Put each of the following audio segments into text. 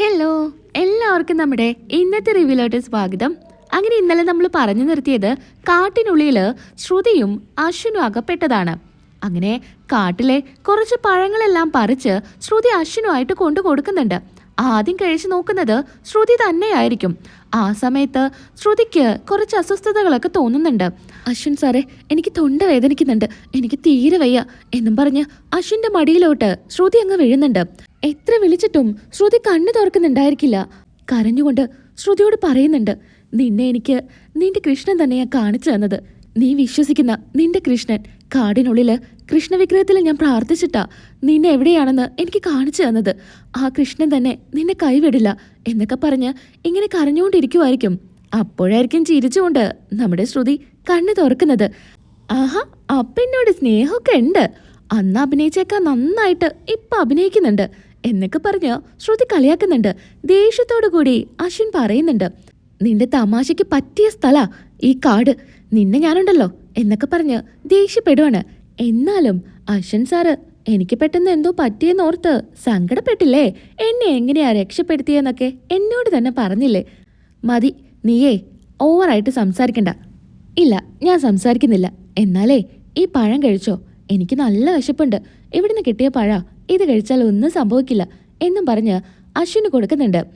Hello എല്ലാവർക്കും നമ്മുടെ ഇന്നത്തെ റിവ്യൂലോട്ട് സ്വാഗതം. അങ്ങനെ ഇന്നലെ നമ്മൾ പറഞ്ഞു നിർത്തിയത് കാട്ടിനുള്ളിൽ ശ്രുതിയും അശ്വിനും അകപ്പെട്ടതാണ്. അങ്ങനെ കാട്ടിലെ കുറച്ച് പഴങ്ങളെല്ലാം പറിച്ച് ശ്രുതി അശ്വിനുമായിട്ട് കൊണ്ടു കൊടുക്കുന്നുണ്ട് ആദ്യം കഴിച്ചു നോക്കുന്നത് ശ്രുതി തന്നെയായിരിക്കും. ആ സമയത്ത് ശ്രുതിക്ക് കുറച്ച് അസ്വസ്ഥതകളൊക്കെ തോന്നുന്നുണ്ട്. അശ്വിൻ സാറേ എനിക്ക് തൊണ്ട വേദനിക്കുന്നുണ്ട്. എനിക്ക് തീരെ വയ്യ എന്നും പറഞ്ഞ് അശ്വിന്റെ മടിയിലോട്ട് ശ്രുതി അങ്ങ് വീഴുന്നുണ്ട്. എത്ര വിളിച്ചിട്ടും ശ്രുതി കണ്ണു തുറക്കുന്നുണ്ടായിരിക്കില്ല. കരഞ്ഞുകൊണ്ട് ശ്രുതിയോട് പറയുന്നുണ്ട് നിന്നെ എനിക്ക് നിന്റെ കൃഷ്ണൻ തന്നെയാ കാണിച്ചു തന്നത്. നീ വിശ്വസിക്കുന്ന നിന്റെ കൃഷ്ണൻ കാടിനുള്ളിൽ കൃഷ്ണവിഗ്രഹത്തിൽ ഞാൻ പ്രാർത്ഥിച്ചിട്ടാ നിന്നെ എവിടെയാണെന്ന് എനിക്ക് കാണിച്ചു തന്നത്. ആ കൃഷ്ണൻ തന്നെ നിന്നെ കൈവിടില്ല എന്നൊക്കെ പറഞ്ഞ് ഇങ്ങനെ കരഞ്ഞുകൊണ്ടിരിക്കുമായിരിക്കും അപ്പോഴായിരിക്കും ചിരിച്ചുകൊണ്ട് നമ്മുടെ ശ്രുതി കണ്ണു തുറക്കുന്നത്. ആഹാ അപ്പന്നോട് സ്നേഹമൊക്കെ ഉണ്ട്. അന്ന് അഭിനയിച്ചേക്കാ നന്നായിട്ട് ഇപ്പൊ അഭിനയിക്കുന്നുണ്ട് എന്നൊക്കെ പറഞ്ഞ് ശ്രുതി കളിയാക്കുന്നുണ്ട്. ദേഷ്യത്തോടു കൂടി അശ്വിൻ പറയുന്നുണ്ട് നിന്റെ തമാശയ്ക്ക് പറ്റിയ സ്ഥല ഈ കാട്. നിന്നെ ഞാനുണ്ടല്ലോ എന്നൊക്കെ പറഞ്ഞ് ദേഷ്യപ്പെടുവാണ്. എന്നാലും അശ്വൻ സാറ് എനിക്ക് പെട്ടെന്ന് എന്തോ പറ്റിയെന്നോർത്ത് സങ്കടപ്പെട്ടില്ലേ? എന്നെ എങ്ങനെയാ രക്ഷപ്പെടുത്തിയെന്നൊക്കെ എന്നോട് തന്നെ പറഞ്ഞില്ലേ? മതി നീയേ ഓവറായിട്ട് സംസാരിക്കണ്ട. ഇല്ല ഞാൻ സംസാരിക്കുന്നില്ല. എന്നാലേ ഈ പഴം കഴിച്ചോ? എനിക്ക് നല്ല വിശപ്പുണ്ട്. ഇവിടുന്ന് കിട്ടിയ പഴ ഇത് കഴിച്ചാൽ ഒന്നും സംഭവിക്കില്ല എന്നും പറഞ്ഞ് അശ്വിന് കൊടുക്കുന്നുണ്ട്.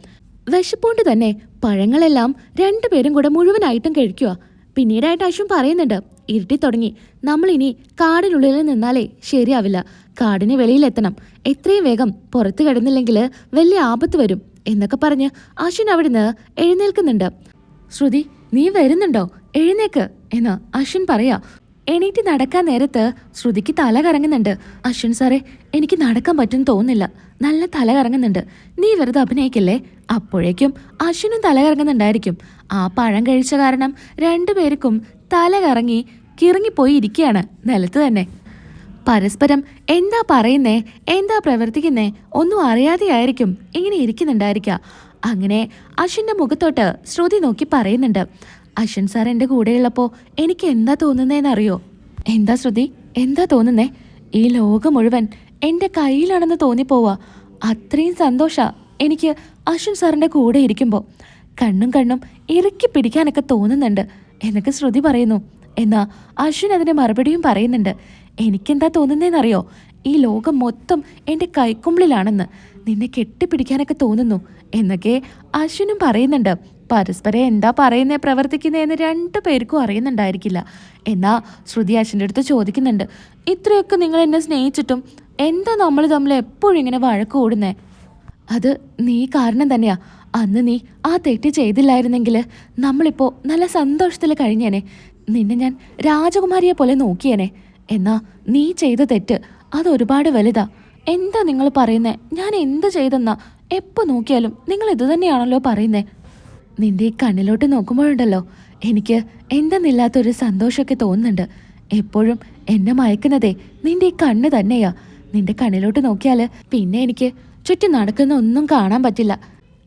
വിശപ്പുകൊണ്ട് തന്നെ പഴങ്ങളെല്ലാം രണ്ടുപേരും കൂടെ മുഴുവനായിട്ടും കഴിക്കുക പിന്നീടായിട്ട് അശ്വൻ പറയുന്നുണ്ട് ഇരുട്ടി തുടങ്ങി. നമ്മളിനി കാടിനുള്ളിൽ നിന്നാലേ ശരിയാവില്ല. കാടിന് വെളിയിലെത്തണം. എത്രയും വേഗം പുറത്തു കിടന്നില്ലെങ്കിൽ വലിയ ആപത്ത് വരും എന്നൊക്കെ പറഞ്ഞ് അശ്വിൻ അവിടുന്ന് എഴുന്നേൽക്കുന്നുണ്ട്. ശ്രുതി നീ വരുന്നുണ്ടോ? എഴുന്നേക്ക് എന്ന് അശ്വിൻ പറയാ. എണീറ്റ് നടക്കാൻ നേരത്ത് ശ്രുതിക്ക് തല കറങ്ങുന്നുണ്ട്. അശ്വിൻ സാറേ എനിക്ക് നടക്കാൻ പറ്റും തോന്നുന്നില്ല. നല്ല തല കറങ്ങുന്നുണ്ട്. നീ വെറുതെ അഭിനയിക്കല്ലേ? അപ്പോഴേക്കും അശ്വിനും തല കറങ്ങുന്നുണ്ടായിരിക്കും. ആ പഴം കഴിച്ച കാരണം രണ്ടുപേർക്കും തല കറങ്ങി കിറങ്ങിപ്പോയി ഇരിക്കുകയാണ് നിലത്ത് തന്നെ. പരസ്പരം എന്താ പറയുന്നേ എന്താ പ്രവർത്തിക്കുന്നേ ഒന്നും അറിയാതെയായിരിക്കും ഇങ്ങനെ ഇരിക്കുന്നുണ്ടായിരിക്കുക. അങ്ങനെ അശ്വിന്റെ മുഖത്തോട്ട് ശ്രുതി നോക്കി പറയുന്നുണ്ട്. അശ്വിൻ സാർ എന്റെ കൂടെയുള്ളപ്പോൾ എനിക്ക് എന്താ തോന്നുന്നതെന്നറിയോ എന്താ ശ്രുതി? എന്താ തോന്നുന്നേ? ഈ ലോകം മുഴുവൻ എന്റെ കയ്യിലാണെന്ന് തോന്നിപ്പോവാ. അത്രയും സന്തോഷാ എനിക്ക് അശ്വൻ സാറിന്റെ കൂടെ ഇരിക്കുമ്പോൾ കണ്ണും കണ്ണും ഇറുക്കി പിടിക്കാനൊക്കെ തോന്നുന്നുണ്ട്. എന്നൊക്കെ ശ്രുതി പറയുന്നു. എന്നാ അശ്വിൻ അതിന് മറുപടിയും പറയുന്നുണ്ട്. എനിക്കെന്താ തോന്നുന്നതെന്നറിയോ ഈ ലോകം മൊത്തം എന്റെ കൈക്കുമ്പിളിലാണെന്ന്. നിന്നെ കെട്ടിപ്പിടിക്കാനൊക്കെ തോന്നുന്നു. എന്നൊക്കെ അശ്വിനും പറയുന്നുണ്ട്. പരസ്പരം എന്താ പറയുന്നേ പ്രവർത്തിക്കുന്നതെന്ന് രണ്ടു പേർക്കും അറിയുന്നുണ്ടായിരിക്കില്ല. എന്നാ ശ്രുതി അശ്വിന്റെ അടുത്ത് ചോദിക്കുന്നുണ്ട് ഇത്രയൊക്കെ നിങ്ങൾ എന്നെ സ്നേഹിച്ചിട്ടും എന്താ നമ്മൾ തമ്മിൽ എപ്പോഴും ഇങ്ങനെ വഴക്ക് കൂടുന്നേ? അത് നീ കാരണം തന്നെയാ. അന്ന് നീ ആ തെറ്റ് ചെയ്തില്ലായിരുന്നെങ്കിൽ നമ്മളിപ്പോൾ നല്ല സന്തോഷത്തിൽ കഴിഞ്ഞേനെ. നിന്നെ ഞാൻ രാജകുമാരിയെ പോലെ നോക്കിയേനെ. എന്നാ നീ ചെയ്ത തെറ്റ് അത് ഒരുപാട് വലുതാ. എന്താ നിങ്ങൾ പറയുന്നേ? ഞാൻ എന്ത് ചെയ്തെന്നാ? എപ്പോൾ നോക്കിയാലും നിങ്ങൾ ഇത് തന്നെയാണല്ലോ പറയുന്നേ? നിന്റെ ഈ കണ്ണിലോട്ട് നോക്കുമ്പോഴുണ്ടല്ലോ എനിക്ക് എന്തെന്നില്ലാത്തൊരു സന്തോഷമൊക്കെ തോന്നുന്നുണ്ട്. എപ്പോഴും എന്നെ മയക്കുന്നതേ നിന്റെ ഈ കണ്ണ് തന്നെയാ. നിന്റെ കണ്ണിലോട്ട് നോക്കിയാൽ പിന്നെ എനിക്ക് ചുറ്റും നടക്കുന്ന ഒന്നും കാണാൻ പറ്റില്ല.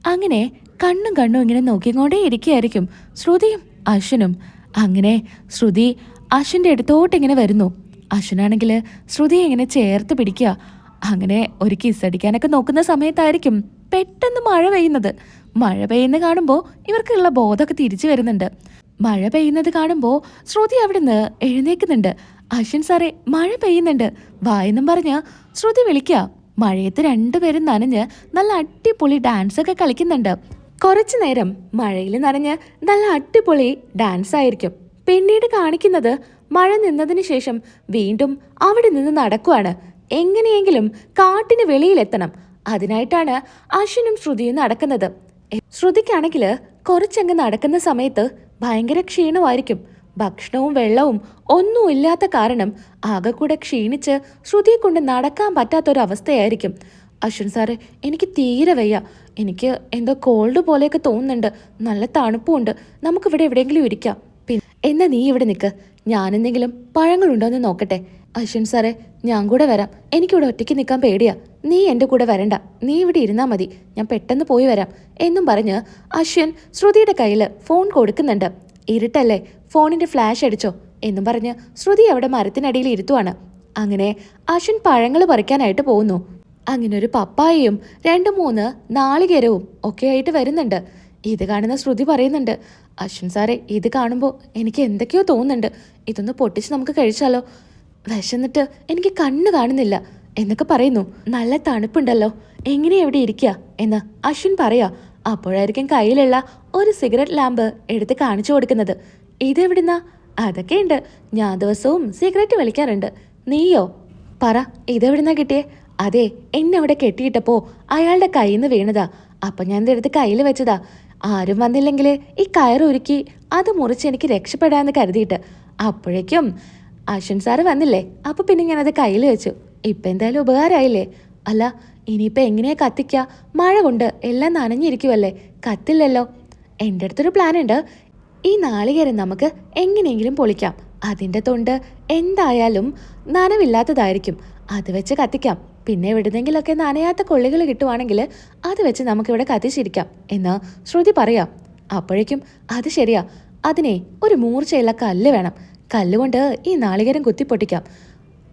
അങ്ങനെ കണ്ണും കണ്ണും ഇങ്ങനെ നോക്കിക്കൊണ്ടേ ഇരിക്കുകയായിരിക്കും ശ്രുതിയും അശ്വനും. അങ്ങനെ ശ്രുതി അശ്വന്റെ അടുത്തോട്ട് ഇങ്ങനെ വരുന്നു. അശ്വനാണെങ്കിൽ ശ്രുതിയെ ഇങ്ങനെ ചേർത്ത് പിടിക്കുക. അങ്ങനെ ഒരു കിസ് അടിക്കാനൊക്കെ നോക്കുന്ന സമയത്തായിരിക്കും പെട്ടെന്ന് മഴ പെയ്യുന്നത്. മഴ പെയ്യുന്ന കാണുമ്പോൾ ഇവർക്കുള്ള ബോധമൊക്കെ തിരിച്ചു വരുന്നുണ്ട്. മഴ പെയ്യുന്നത് കാണുമ്പോൾ ശ്രുതി അവിടുന്ന് എഴുന്നേക്കുന്നുണ്ട്. അശ്വിൻ സാറേ മഴ പെയ്യുന്നുണ്ട്. വായെന്നും പറഞ്ഞ് ശ്രുതി വിളിക്കുക മഴയത്ത് രണ്ടുപേരും നനഞ്ഞ് നല്ല അടിപൊളി ഡാൻസ് ഒക്കെ കളിക്കുന്നുണ്ട്. കുറച്ചു നേരം മഴയിൽ നനഞ്ഞ് നല്ല അടിപൊളി ഡാൻസ് ആയിരിക്കും. പിന്നീട് കാണിക്കുന്നത് മഴ നിന്നതിന് ശേഷം വീണ്ടും അവിടെ നിന്ന് നടക്കുവാണ്. എങ്ങനെയെങ്കിലും കാട്ടിന് വെളിയിലെത്തണം. അതിനായിട്ടാണ് അശ്വിനും ശ്രുതിയും നടക്കുന്നത്. ശ്രുതിക്കാണെങ്കിൽ കുറച്ചങ്ങ് നടക്കുന്ന സമയത്ത് ഭയങ്കര ക്ഷീണമായിരിക്കും. ഭക്ഷണവും വെള്ളവും ഒന്നും ഇല്ലാത്ത കാരണം ആകെ കൂടെ ക്ഷീണിച്ച് ശ്രുതിയെ കൊണ്ട് നടക്കാൻ പറ്റാത്തൊരവസ്ഥയായിരിക്കും. അശ്വിൻ സാറേ എനിക്ക് തീരെ വയ്യ. എനിക്ക് എന്തോ കോൾഡ് പോലെയൊക്കെ തോന്നുന്നുണ്ട്. നല്ല തണുപ്പുമുണ്ട്. നമുക്കിവിടെ എവിടെയെങ്കിലും ഇരിക്കാം. പിന്നെ എന്നാ നീ ഇവിടെ നിൽക്ക് ഞാനെന്തെങ്കിലും പഴങ്ങളുണ്ടോ എന്ന് നോക്കട്ടെ. അശ്വിൻ സാറേ ഞാൻ കൂടെ വരാം. എനിക്കിവിടെ ഒറ്റയ്ക്ക് നിൽക്കാൻ പേടിയാ. നീ എന്റെ കൂടെ വരണ്ട. നീ ഇവിടെ ഇരുന്നാൽ മതി. ഞാൻ പെട്ടെന്ന് പോയി വരാം. എന്നും പറഞ്ഞ് അശ്വിൻ ശ്രുതിയുടെ കയ്യിൽ ഫോൺ കൊടുക്കുന്നുണ്ട്. ഇരുട്ടല്ലേ? ഫോണിന്റെ ഫ്ലാഷ് അടിച്ചോ? എന്നും പറഞ്ഞ് ശ്രുതി അവിടെ മരത്തിനടിയിൽ ഇരുത്തുവാണ്. അങ്ങനെ അശ്വിൻ പഴങ്ങൾ പറിക്കാനായിട്ട് പോകുന്നു. അങ്ങനെ ഒരു പപ്പായയും രണ്ട് മൂന്ന് നാളികേരവും ഒക്കെ ആയിട്ട് വരുന്നുണ്ട്. ഇത് കാണുന്ന ശ്രുതി പറയുന്നുണ്ട് അശ്വിൻ സാറേ ഇത് കാണുമ്പോൾ എനിക്ക് എന്തൊക്കെയോ തോന്നുന്നുണ്ട്. ഇതൊന്ന് പൊട്ടിച്ച് നമുക്ക് കഴിച്ചാലോ? വിശന്നിട്ട് എനിക്ക് കണ്ണ് കാണുന്നില്ല എന്നൊക്കെ പറയുന്നു. നല്ല തണുപ്പുണ്ടല്ലോ. എങ്ങനെ എവിടെ ഇരിക്കുക എന്ന് അശ്വിൻ പറയാ അപ്പോഴായിരിക്കും കയ്യിലുള്ള ഒരു സിഗരറ്റ് ലാമ്പ് എടുത്ത് കാണിച്ചു കൊടുക്കുന്നത്. ഇതെവിടുന്നാ അതൊക്കെയുണ്ട് ഞാൻ ദിവസവും സിഗരറ്റ് വലിക്കാറുണ്ട്. നീയോ? പറ ഇതെവിടുന്നാ കിട്ടിയേ? അതെ എന്നെ അവിടെ കെട്ടിയിട്ടപ്പോ അയാളുടെ കയ്യിൽ നിന്ന് വീണതാ. അപ്പൊ ഞാൻ ഇതെടുത്ത് കയ്യിൽ വെച്ചതാ. ആരും വന്നില്ലെങ്കിൽ ഈ കയറുരുക്കി അത് മുറിച്ച് എനിക്ക് രക്ഷപ്പെടാന്ന് കരുതിയിട്ട്. അപ്പോഴേക്കും അശ്വൻ സാറ് വന്നില്ലേ? അപ്പൊ പിന്നെ ഞാനത് കയ്യിൽ വെച്ചു. ഇപ്പൊ എന്തായാലും ഉപകാരമായില്ലേ അല്ല ഇനിയിപ്പോ എങ്ങനെയാ കത്തിക്ക? മഴ കൊണ്ട് എല്ലാം നനഞ്ഞിരിക്കുമല്ലേ കത്തില്ലല്ലോ. എന്റെ അടുത്തൊരു പ്ലാൻ ഉണ്ട്. ഈ നാളികേരം നമുക്ക് എങ്ങനെയെങ്കിലും പൊളിക്കാം. അതിന്റെ തൊണ്ട് എന്തായാലും നനവില്ലാത്തതായിരിക്കും. അത് വെച്ച് കത്തിക്കാം. പിന്നെ എവിടുന്നെങ്കിലൊക്കെ നനയാത്ത കൊള്ളികൾ കിട്ടുവാണെങ്കിൽ അത് വെച്ച് നമുക്കിവിടെ കത്തിച്ചിരിക്കാം എന്ന് ശ്രുതി പറയാം. അപ്പോഴേക്കും അത് ശരിയാ. അതിനെ ഒരു മൂർച്ചയുള്ള കല്ല് വേണം. കല്ലുകൊണ്ട് ഈ നാളികേരം കുത്തിപ്പൊട്ടിക്കാം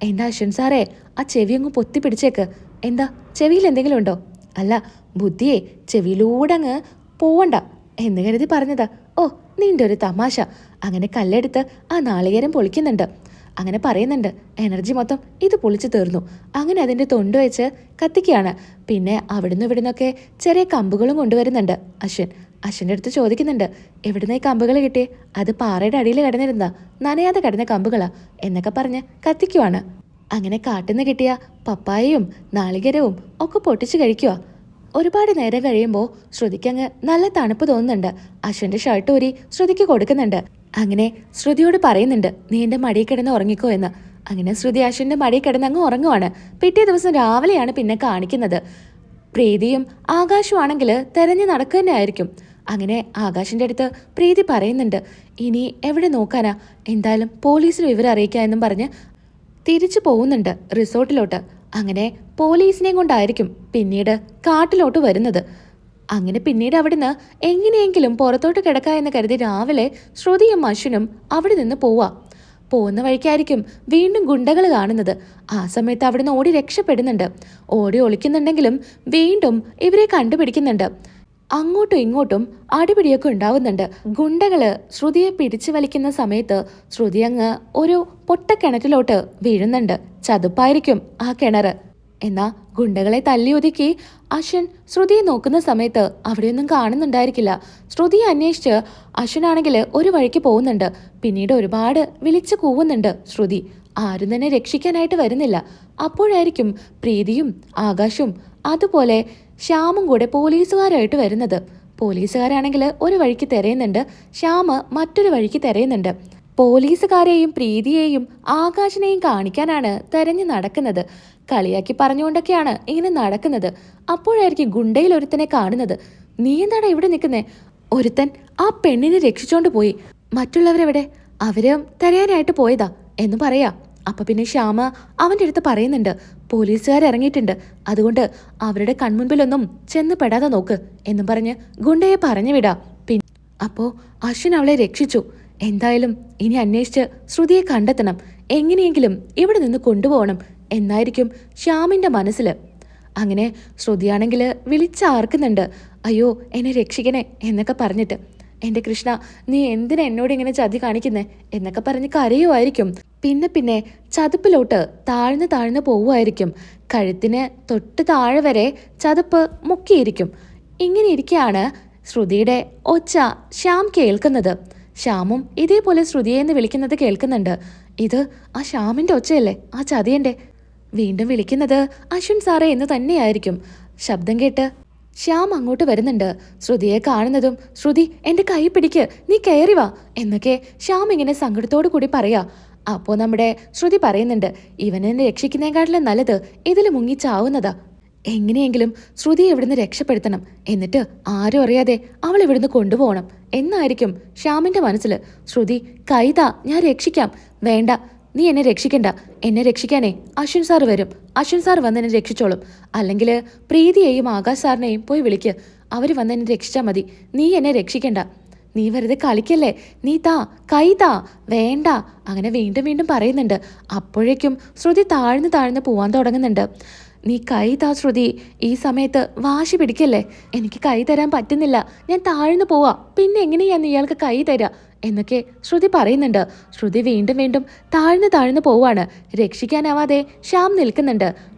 എന്താ അശ്വൻ സാറേ ആ ചെവി അങ്ങ് പൊത്തി പിടിച്ചേക്ക്. എന്താ ചെവിയിൽ എന്തെങ്കിലും ഉണ്ടോ? അല്ല ബുദ്ധിയെ ചെവിയിലൂടെ അങ്ങ് പോവണ്ട എന്ന് കരുതി പറഞ്ഞതാ. ഓ നിന്റെ ഒരു തമാശ. അങ്ങനെ കല്ലെടുത്ത് ആ നാളികേരം പൊളിക്കുന്നുണ്ട്. അങ്ങനെ പറയുന്നുണ്ട് എനർജി മൊത്തം ഇത് പൊളിച്ചു തീർന്നു. അങ്ങനെ അതിന്റെ തൊണ്ട് വെച്ച് കത്തിക്കുകയാണ്. പിന്നെ അവിടുന്ന് ഇവിടുന്നൊക്കെ ചെറിയ കമ്പുകളും കൊണ്ടുവരുന്നുണ്ട് അശ്വിൻ. അശ്വിന്റെ അടുത്ത് ചോദിക്കുന്നുണ്ട് എവിടുന്ന ഈ കമ്പുകൾ കിട്ടിയേ? അത് പാറയുടെ അടിയിൽ കിടന്നിരുന്ന നനയാതെ കിടന്ന കമ്പുകളാ എന്നൊക്കെ പറഞ്ഞ് കത്തിക്കുവാണ്. അങ്ങനെ കാട്ടുനിന്ന് കിട്ടിയ പപ്പായയും നാളികരവും ഒക്കെ പൊട്ടിച്ച് കഴിക്കുക ഒരുപാട് നേരം കഴിയുമ്പോൾ ശ്രുതിക്കങ്ങ് നല്ല തണുപ്പ് തോന്നുന്നുണ്ട്. അശ്വിന്റെ ഷർട്ട് ഊരി ശ്രുതിക്ക് കൊടുക്കുന്നുണ്ട്. അങ്ങനെ ശ്രുതിയോട് പറയുന്നുണ്ട് നീ എന്റെ മടിയിൽ കിടന്ന് ഉറങ്ങിക്കോ എന്ന്. അങ്ങനെ ശ്രുതി അശ്വിന്റെ മടിയിൽ കിടന്ന് അങ്ങ് ഉറങ്ങുവാണ്. പിറ്റേ ദിവസം രാവിലെയാണ് പിന്നെ കാണിക്കുന്നത്. പ്രീതിയും ആകാശുമാണെങ്കിൽ തെരഞ്ഞു നടക്കുക തന്നെ ആയിരിക്കും അങ്ങനെ ആകാശിന്റെ അടുത്ത് പ്രീതി പറയുന്നുണ്ട് ഇനി എവിടെ നോക്കാനാ? എന്തായാലും പോലീസിൽ വിവരം അറിയിക്കാം എന്നും പറഞ്ഞ് തിരിച്ചു പോകുന്നുണ്ട് റിസോർട്ടിലോട്ട്. അങ്ങനെ പോലീസിനെയും കൊണ്ടായിരിക്കും പിന്നീട് കാട്ടിലോട്ട് വരുന്നത്. അങ്ങനെ പിന്നീട് അവിടുന്ന് എങ്ങനെയെങ്കിലും പുറത്തോട്ട് കിടക്കുക എന്ന് കരുതി രാവിലെ ശ്രുതിയും അശ്വിനും അവിടെ നിന്ന് പോവാ. പോകുന്ന വഴിക്കായിരിക്കും വീണ്ടും ഗുണ്ടകൾ കാണുന്നത്. ആ സമയത്ത് അവിടുന്ന് ഓടി രക്ഷപ്പെടുന്നുണ്ട്. ഓടി ഒളിക്കുന്നുണ്ടെങ്കിലും വീണ്ടും ഇവരെ കണ്ടുപിടിക്കുന്നുണ്ട്. അങ്ങോട്ടും ഇങ്ങോട്ടും അടിപിടിയൊക്കെ ഉണ്ടാവുന്നുണ്ട്. ഗുണ്ടകൾ ശ്രുതിയെ പിടിച്ചു വലിക്കുന്ന സമയത്ത് ശ്രുതി അങ്ങ് ഒരു പൊട്ടക്കിണറ്റിലോട്ട് വീഴുന്നുണ്ട്. ചതുപ്പായിരിക്കും ആ കിണറ്. എന്നാ ഗുണ്ടകളെ തല്ലി ഒതുക്കി അശ്വൻ ശ്രുതിയെ നോക്കുന്ന സമയത്ത് അവിടെയൊന്നും കാണുന്നുണ്ടായിരിക്കില്ല. ശ്രുതിയെ അന്വേഷിച്ച് അശ്വനാണെങ്കിൽ ഒരു വഴിക്ക് പോകുന്നുണ്ട്. പിന്നീട് ഒരുപാട് വിളിച്ചു കൂവുന്നുണ്ട് ശ്രുതി. ആരും തന്നെ രക്ഷിക്കാനായിട്ട് വരുന്നില്ല. അപ്പോഴായിരിക്കും പ്രീതിയും ആകാശും അതുപോലെ ശ്യാമും കൂടെ പോലീസുകാരായിട്ട് വരുന്നത്. പോലീസുകാരാണെങ്കിൽ ഒരു വഴിക്ക് തിരയുന്നുണ്ട് ശ്യാമ് മറ്റൊരു വഴിക്ക് തിരയുന്നുണ്ട്. പോലീസുകാരെയും പ്രീതിയെയും ആകാശിനെയും കാണിക്കാനാണ് തെരഞ്ഞു നടക്കുന്നത്. കളിയാക്കി പറഞ്ഞുകൊണ്ടൊക്കെയാണ് ഇങ്ങനെ നടക്കുന്നത്. അപ്പോഴായിരിക്കും ഗുണ്ടയിൽ ഒരുത്തനെ കാണുന്നത്. നീ എന്താണ് ഇവിടെ നിൽക്കുന്നേ? ഒരുത്തൻ ആ പെണ്ണിനെ രക്ഷിച്ചോണ്ട് പോയി. മറ്റുള്ളവരെവിടെ? അവരും തിരയാനായിട്ട് പോയതാ. എന്ന് പറയാ. അപ്പൊ പിന്നെ ശ്യാമ അവന്റെ അടുത്ത് പറയുന്നുണ്ട്. പോലീസുകാർ ഇറങ്ങിയിട്ടുണ്ട്. അതുകൊണ്ട് അവരുടെ കൺമുൻപിലൊന്നും ചെന്ന് പെടാതെ നോക്ക് എന്നും പറഞ്ഞ് ഗുണ്ടയെ പറഞ്ഞു വിടാം. പിന്നെ അപ്പോൾ അശ്വിൻ അവളെ രക്ഷിച്ചു. എന്തായാലും ഇനി അന്വേഷിച്ച് ശ്രുതിയെ കണ്ടെത്തണം. എങ്ങനെയെങ്കിലും ഇവിടെ നിന്ന് കൊണ്ടുപോകണം എന്നായിരിക്കും ശ്യാമിന്റെ മനസ്സിൽ അങ്ങനെ ശ്രുതിയാണെങ്കിൽ വിളിച്ചാർക്കുന്നുണ്ട്. അയ്യോ എന്നെ രക്ഷിക്കണേ എന്നൊക്കെ പറഞ്ഞിട്ട്. എന്റെ കൃഷ്ണ നീ എന്തിനാ എന്നോട് ഇങ്ങനെ ചതി കാണിക്കുന്നേ? എന്നൊക്കെ പറഞ്ഞ് കരയുമായിരിക്കും. പിന്നെ പിന്നെ ചതുപ്പിലോട്ട് താഴ്ന്നു താഴ്ന്നു പോവുമായിരിക്കും. കഴുത്തിന് തൊട്ട് താഴെ വരെ ചതുപ്പ് മുക്കിയിരിക്കും. ഇങ്ങനെ ഇരിക്കെയാണ് ശ്രുതിയുടെ ഒച്ച ശ്യാം കേൾക്കുന്നത്. ശ്യാമും ഇതേപോലെ ശ്രുതിയെ എന്ന് വിളിക്കുന്നത് കേൾക്കുന്നുണ്ട്. ഇത് ആ ശ്യാമിന്റെ ഒച്ചയല്ലേ? ആ ചതിയന്റെ വീണ്ടും വിളിക്കുന്നത് അശ്വിൻ സാറേ എന്ന് തന്നെയായിരിക്കും. ശബ്ദം കേട്ട് ശ്യാം അങ്ങോട്ട് വരുന്നുണ്ട്. ശ്രുതിയെ കാണുന്നതും ശ്രുതി എന്റെ കൈ പിടിക്ക് നീ കയറി വാ എന്നൊക്കെ ശ്യാം ഇങ്ങനെ സങ്കടത്തോടു കൂടി പറയാ. അപ്പോ നമ്മുടെ ശ്രുതി പറയുന്നുണ്ട് ഇവനെ രക്ഷിക്കുന്നേക്കാട്ടിലും നല്ലത് ഇതിൽ മുങ്ങിച്ചാവുന്നതാ എങ്ങനെയെങ്കിലും ശ്രുതി ഇവിടുന്ന് രക്ഷപ്പെടുത്തണം. എന്നിട്ട് ആരും അറിയാതെ അവൾ ഇവിടുന്ന് കൊണ്ടുപോകണം. എന്നായിരിക്കും ശ്യാമിന്റെ മനസ്സിൽ ശ്രുതി കൈതാ ഞാൻ രക്ഷിക്കാം. വേണ്ട നീ എന്നെ രക്ഷിക്കണ്ട. എന്നെ രക്ഷിക്കാനേ അശ്വിൻ സാർ വരും. അശ്വിൻ സാർ വന്ന് എന്നെ രക്ഷിച്ചോളും. അല്ലെങ്കിൽ പ്രീതിയെയും ആകാശ് സാറിനെയും പോയി വിളിക്ക്. അവർ വന്ന് എന്നെ രക്ഷിച്ചാൽ മതി. നീ എന്നെ രക്ഷിക്കണ്ട. നീ വെറുതെ കളിക്കല്ലേ? നീ താ കൈ താ വേണ്ട. അങ്ങനെ വീണ്ടും വീണ്ടും പറയുന്നുണ്ട്. അപ്പോഴേക്കും ശ്രുതി താഴ്ന്നു താഴ്ന്നു പോവാൻ തുടങ്ങുന്നുണ്ട്. നീ കൈ താ ശ്രുതി ഈ സമയത്ത് വാശി പിടിക്കല്ലേ? എനിക്ക് കൈ തരാൻ പറ്റുന്നില്ല. ഞാൻ താഴ്ന്നു പോവാ. പിന്നെ എങ്ങനെയാ ഞാൻ ഇയാൾക്ക് കൈ തരാ? എന്നൊക്കെ ശ്രുതി പറയുന്നുണ്ട്. ശ്രുതി വീണ്ടും വീണ്ടും താഴ്ന്നു താഴ്ന്നു പോവാണ് രക്ഷിക്കാനാവാതെ ശ്യാം നിൽക്കുന്നുണ്ട്.